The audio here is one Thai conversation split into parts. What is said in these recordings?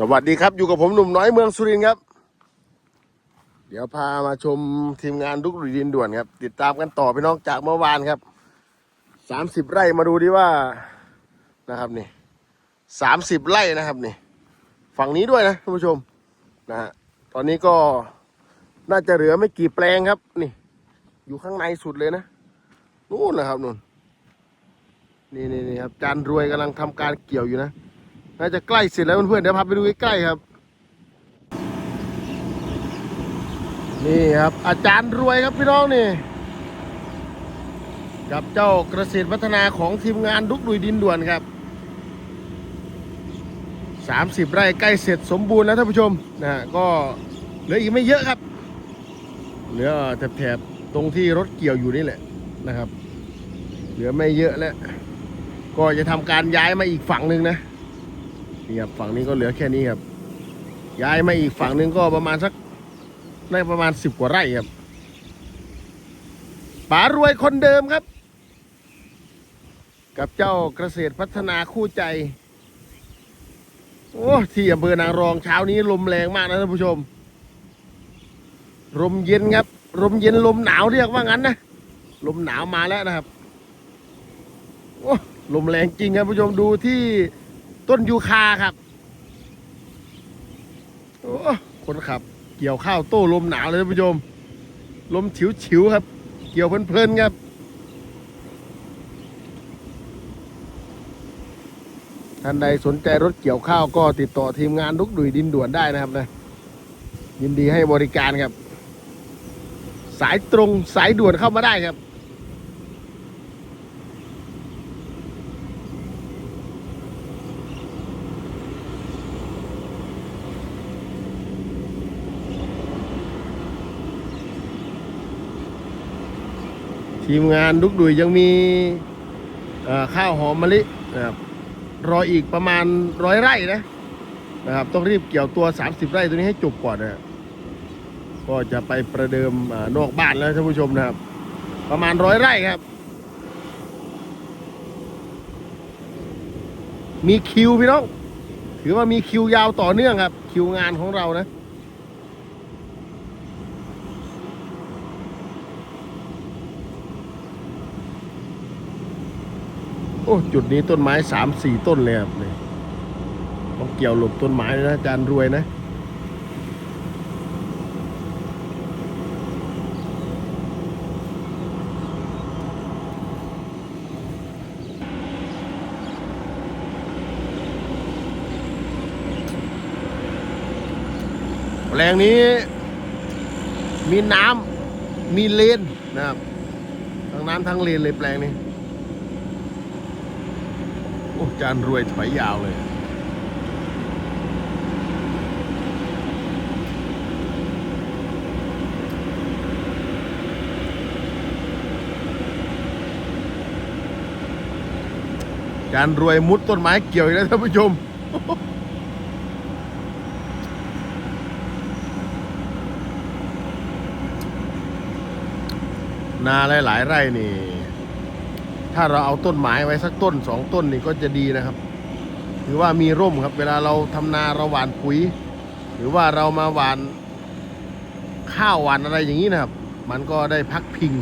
สวัสดีครับอยู่กับผมหนุ่มน้อยเมืองสุรินทร์ครับ เดี๋ยวพามาชมทีมงานลุกดุยดินด่วนครับ ติดตามกันต่อพี่น้องจากเมื่อวานครับสามสิบไร่มาดูดิว่านะครับนี่สามสิบไร่นะครับนี่ ฝั่งนี้ด้วยนะท่านผู้ชมนะฮะตอนนี้ก็น่าจะเหลือไม่กี่แปลงครับนี่ อยู่ข้างในสุดเลยนะนู่นนะครับนู่นนี่นี่นี่ครับจานรวยกำลังทำการเกี่ยวอยู่นะ น่าจะใกล้เสร็จแล้วเพื่อนๆเดี๋ยวพาไปดูใกล้ๆครับ นี่ครับ อาจารย์รวยครับพี่น้องนี่ กับเจ้าเกษตรพัฒนาของทีมงานดุกดุยดินด่วนครับ 30 ไร่ใกล้เสร็จสมบูรณ์แล้วท่านผู้ชมนะฮะก็เหลืออีกไม่เยอะครับเหลือแถบๆตรงที่รถเกี่ยวอยู่นี่แหละนะครับ เหลือไม่เยอะแล้ว ก็จะทำการย้ายมาอีกฝั่งหนึ่งนะ นี่ครับฝั่งนี้ก็เหลือแค่นี้ครับ ย้ายมาอีกฝั่งหนึ่งก็ประมาณสักได้ประมาณสิบกว่าไร่ครับป๋ารวยคนเดิมครับ กับเจ้าเกษตรพัฒนาคู่ใจ โอ้ที่อำเภอนางรองเช้านี้ลมแรงมากนะท่านผู้ชม ลมเย็นครับ ลมเย็นลมหนาวเรียกว่างั้นนะ ลมหนาวมาแล้วนะครับ โอ้ลมแรงจริงครับผู้ชมดูที่ ต้นยูคาครับ โอ้คนขับ เกี่ยวข้าวโต้ลมหนาวเลยท่านผู้ชม ลมฉิวๆครับ เกี่ยวเพลินๆครับท่านใดสนใจรถเกี่ยวข้าวก็ติดต่อทีมงานลุกดุยดินด่วนได้นะครับนะ ยินดีให้บริการครับ สายตรงสายด่วนเข้ามาได้ครับ ทีมงานลุกดุยยังมีข้าวหอมมะลินะครับรออีกประมาณร้อยไร่นะนะครับต้องรีบเกี่ยวตัว 30 ไร่ตัวนี้ให้จบก่อนนะครับก็จะไปประเดิมอนอกบ้านแล้วท่านผู้ชมนะครับ ประมาณร้อยไร่ครับ มีคิวพี่น้องถือว่ามีคิวยาวต่อเนื่องครับ คิวงานของเรานะ อ้จุดนี้ต้นไม้สามสี่ต้นเลยครับนี่ต้องเกี่ยวหลบต้นไม้นะอาจารย์รวยนะแปลงนี้มีน้ำมีเลนนะครับทั้งน้ำทั้งเลนเลยแปลงนี้ จานรวยถอยยาวเลยจานรวยมุดต้นไม้เกี่ยวอีกแล้วท่านผู้ชมนาหลาย ๆ ไร่นี่ ถ้าเราเอาต้นไม้ไว้สักต้นสองต้นนี่ก็จะดีนะครับ ถือว่ามีร่มครับ เวลาเราทำนาเราหว่านปุ๋ย หรือว่าเรามาหว่านข้าวหว่านอะไรอย่างนี้นะครับ มันก็ได้พักพิง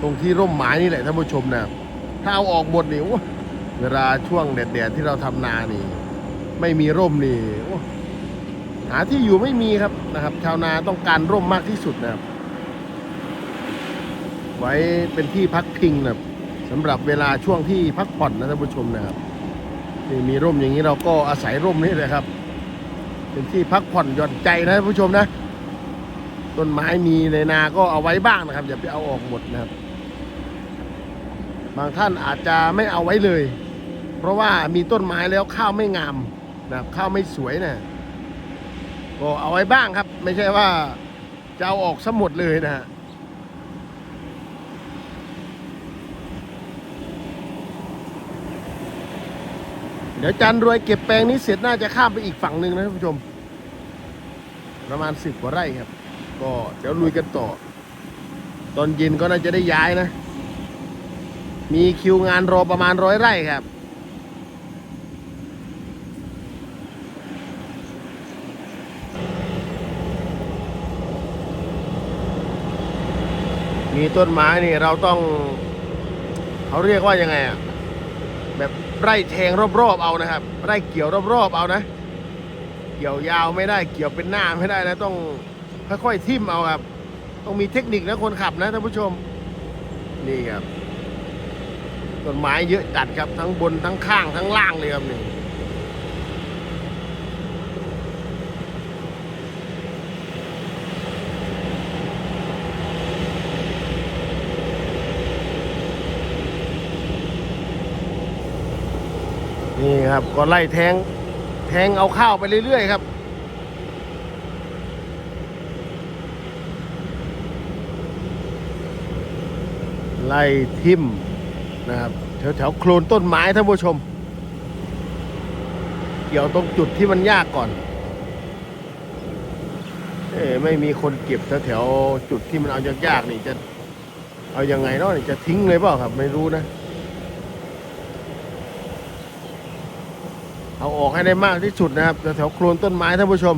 ตรงที่ร่มไม้นี่แหละท่านผู้ชมนะครับ ถ้าเอาออกหมดนี่โอ้เวลาช่วงแดดๆที่เราทำนานี่ ไม่มีร่มนี่หาที่อยู่ไม่มีครับนะครับ ชาวนาต้องการร่มมากที่สุดนะครับ ไว้เป็นที่พักพิงนะครับ สำหรับเวลาช่วงที่พักผ่อนนะท่านผู้ชมนะครับนี่มีร่มอย่างนี้เราก็อาศัยร่มนี่เลยครับ เป็นที่พักผ่อนหย่อนใจนะท่านผู้ชมนะ ต้นไม้มีในนาก็เอาไว้บ้างนะครับ อย่าไปเอาออกหมดนะครับ บางท่านอาจจะไม่เอาไว้เลย เพราะว่ามีต้นไม้แล้วข้าวไม่งามนะครับข้าวไม่สวยนะก็เอาไว้บ้างครับ ไม่ใช่ว่าจะเอาออกซะหมดเลยนะฮะ เดี๋ยวจันรวยเก็บแปลงนี้เสร็จน่าจะข้ามไปอีกฝั่งหนึ่งนะท่านผู้ชม ประมาณสิบกว่าไร่ครับ ก็เดี๋ยวลุยกันต่อ ตอนเย็นก็น่าจะได้ย้ายนะ มีคิวงานรอประมาณร้อยไร่ครับมีต้นไม้นี่เราต้อง เขาเรียกว่ายังไงอะ ไร่แทงรอบๆเอานะครับ ไร่เกี่ยวรอบๆเอานะ เกี่ยวยาวไม่ได้ เกี่ยวเป็นหน้าไม่ได้นะต้องค่อยๆทิ่มเอาครับ ต้องมีเทคนิคนะคนขับนะท่านผู้ชม นี่ครับต้นไม้เยอะจัดครับทั้งบนทั้งข้างทั้งล่างเลยครับนี่ นี่ครับ ก็ไล่แทง แทงเอาข้าวไปเรื่อยๆครับ ไล่ทิมนะครับแถวๆโคลนต้นไม้ท่านผู้ชม เกี่ยวตรงจุดที่มันยากก่อนเอ้ไม่มีคนเก็บแถวๆจุดที่มันเอายากๆนี่จะ เอายังไงเนาะนี่จะทิ้งเลยเปล่าครับ ไม่รู้นะ เอาออกให้ได้มากที่สุดนะครับแถวโคลนต้นไม้ท่านผู้ชม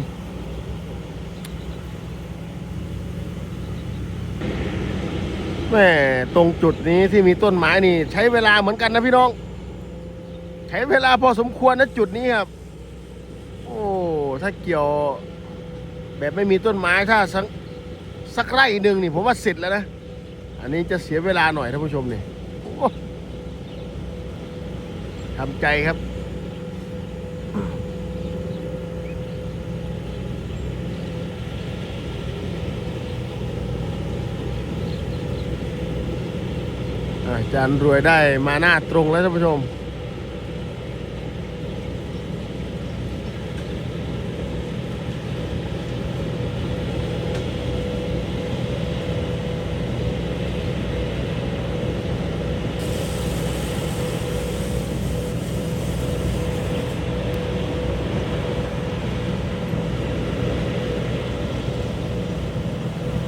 แม่ตรงจุดนี้ที่มีต้นไม้นี่ ใช้เวลาเหมือนกันนะพี่น้อง ใช้เวลาพอสมควรนะจุดนี้ครับ โอ้ถ้าเกี่ยว แบบไม่มีต้นไม้ถ้าสักสักไร่หนึ่งนี่ผมว่าเสร็จแล้วนะ อันนี้จะเสียเวลาหน่อยท่านผู้ชมนี่ทำใจครับ จารย์รวยได้มาหน้าตรงแล้วท่านผู้ชม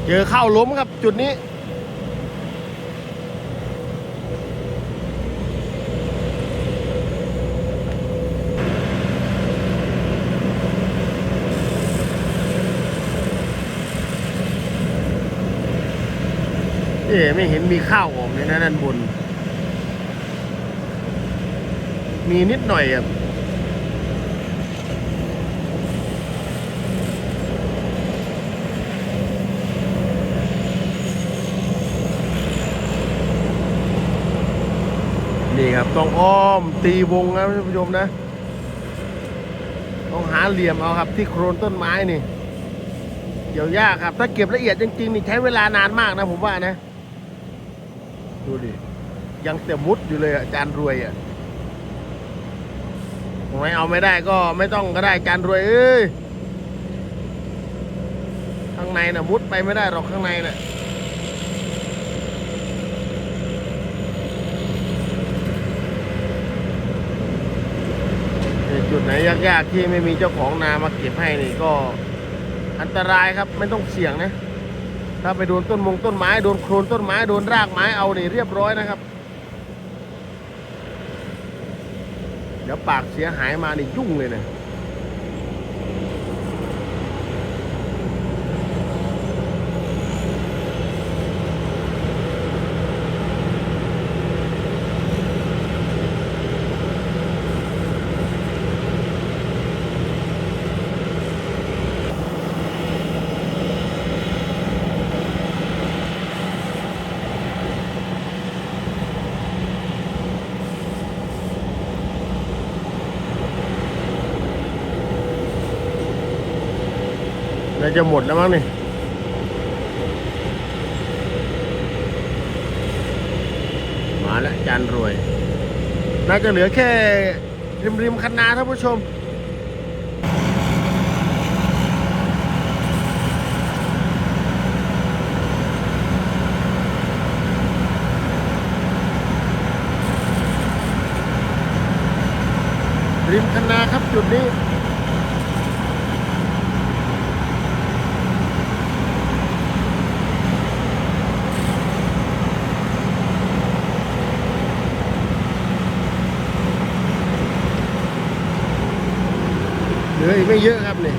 เจอเข้าล้มครับจุดนี้ เอ๊ไม่เห็นมีข้าวออกเลยนะด้านบน มีนิดหน่อยอะนี่ครับ ต้องอ้อมตีวงนะท่านผู้ชมนะ ต้องหาเหลี่ยมเอาครับที่โครนต้นไม้นี่เกี่ยวยากครับ ถ้าเก็บละเอียดจริงๆนี่ใช้เวลานานมากนะผมว่านะ ดูดิ ยังแต่มุดอยู่เลยอาจารย์รวยอะไม่เอาไม่ได้ก็ไม่ต้องก็ได้อาจารย์รวยเอ้ยข้างในน่ะมุดไปไม่ได้หรอกข้างในน่ะจุดไหนยากๆที่ไม่มีเจ้าของนามาเก็บให้นี่ก็อันตรายครับไม่ต้องเสี่ยงนะ ถ้าไปโดนต้นมงต้นไม้โดนโคลนต้นไม้โดนรากไม้เอาเนี่เรียบร้อยนะครับ เดี๋ยวปากเสียหายมานี่ยุ่งเลยเนะ น่าจะหมดแล้วมั้งนี่มาแล้วจานรวย น่าจะเหลือแค่ริมริมคันนาท่านผู้ชม ริมคันนาครับจุดนี้ เหลืออีก ไม่เยอะครับเนี่ย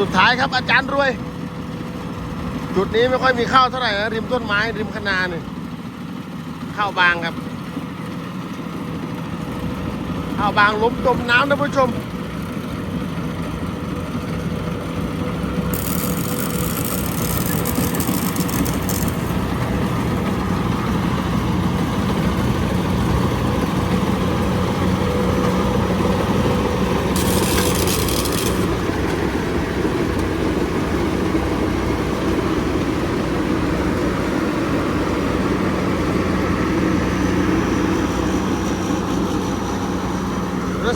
สุดท้ายครับอาจารย์รวย จุดนี้ไม่ค่อยมีข้าวเท่าไหร่นะริมต้นไม้ริมคะนาเนี่ยข้าวบางครับข้าวบางล้มจมน้ำนะผู้ชม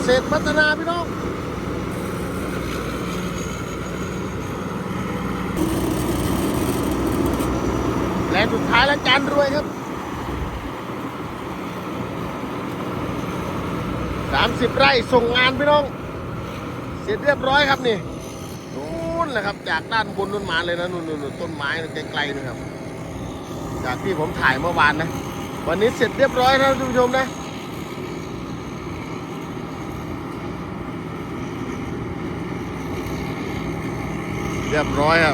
เกษตรพัฒนาพี่น้องและสุดท้ายแล้วจานรวยครับสามสิบไร่ส่งงานพี่น้อง เสร็จเรียบร้อยครับนี่นู่นแหละครับ จากด้านบนนู่นมาเลยนะนู่นนู่นนู่นต้นไม้ไกลๆนะครับ จากที่ผมถ่ายเมื่อวานนะ วันนี้เสร็จเรียบร้อยนะท่านผู้ชมนะ เรียบร้อยครับ